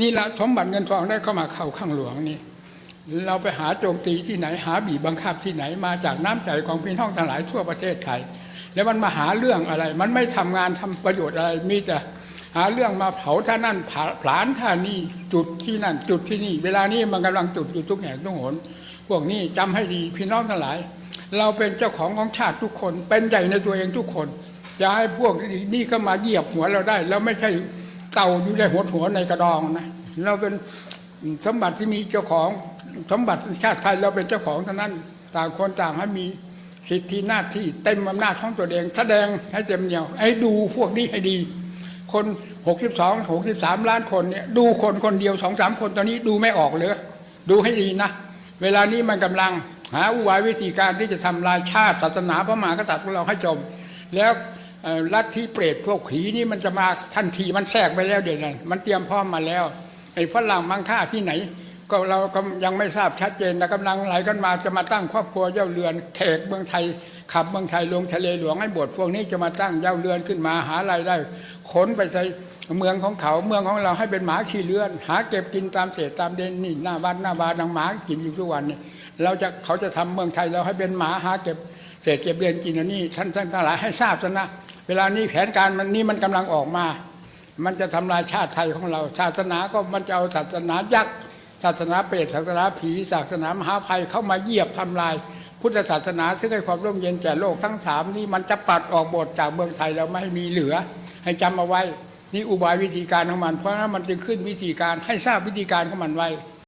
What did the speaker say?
นี่ละสมบัติเงินทองได้เข้ามาเข้าข้างหลวงนี่ เราไปหาโจมตีที่ไหนหาบีบบังคับที่ไหนมาจากน้ำใจของพี่น้องทั้งหลายทั่วประเทศไทยแล้วมันมาหาเรื่องอะไร มันไม่ทำงานทำประโยชน์อะไร มีแต่หาเรื่องมาเผาท่านั่นผลาญท่านี่จุดที่นั่น จุดที่นี่ เวลานี้มันกำลังจุดอยู่ทุกแห่งทุกหน พวกนี้จำให้ดีพี่น้องทั้งหลาย เราเป็นเจ้าของของชาติทุกคน เป็นใหญ่ในตัวเองทุกคนอย่าให้พวกนี่ก็มาเหยียบหัวเราได้ แล้วไม่ใช่ เก่าอยู่ในหัวหัวในกระดองนะเราเป็นสมบัติที่มีเจ้าของสมบัติชาติไทยเราเป็นเจ้าของเท่านั้น ต่างคนต่างให้มีสิทธิหน้าที่เต็มอำนาจของตัวเอง แสดงให้เต็มเหนียวให้ดูพวกนี้ให้ดี คน62 63 ล้านคนเนี่ยดูคนคนเดียวสองสามคนตอนนี้ดูไม่ออกเลยดูให้ดีนะ เวลานี้มันกำลัง หาอุบายวิธีการที่จะทำลายชาติศาสนาพระมหากษัตริย์ของเราให้จม แล้ว ลัทธิเปรตพวกผีนี่มันจะมาทันทีมันแทรกไปแล้วเดี๋ยวนั้นมันเตรียมพร้อมมาแล้วไอ้ฝรั่งมังค่าที่ไหน ก็เราก็ยังไม่ทราบชัดเจนแต่กำลังไหลกันมาจะมาตั้งครอบครัวเย่าเรือนเขกเมืองไทยขับเมืองไทยลงทะเลหลวงให้บทพวกนี้จะมาตั้งเย่าเรือนขึ้นมาหารายได้ขนไปใส่เมืองของเขาเมืองของเราให้เป็นหมาขี่เรือน หาเก็บกินตามเศษตามเดนนี่หน้าบ้านหน้าบานดังหมากินอยู่ทุกวันนี่เราจะเขาจะทำเมืองไทยเราให้เป็นหมาหาเก็บเศษเก็บเดือนกินอันนี้ท่านท่านทั้งหลายให้ทราบซะนะ เวลานี้แผนการมันนี่มันกำลังออกมา มันจะทำลายชาติไทยของเรา ศาสนาก็มันจะเอาศาสนายักษ์ศาสนาเปรตศาสนาผีศาสนามหาภัยเข้ามาเหยียบทำลาย พุทธศาสนาซึ่งให้ความร่มเย็นแก่โลกทั้งสามนี่มันจะปัดออกบทจากเมืองไทยเราไม่มีเหลือ ให้จำเอาไว้นี่อุบายวิธีการของมัน เพราะฉะนั้นมันจึงขึ้นวิธีการให้ทราบวิธีการของมันไว้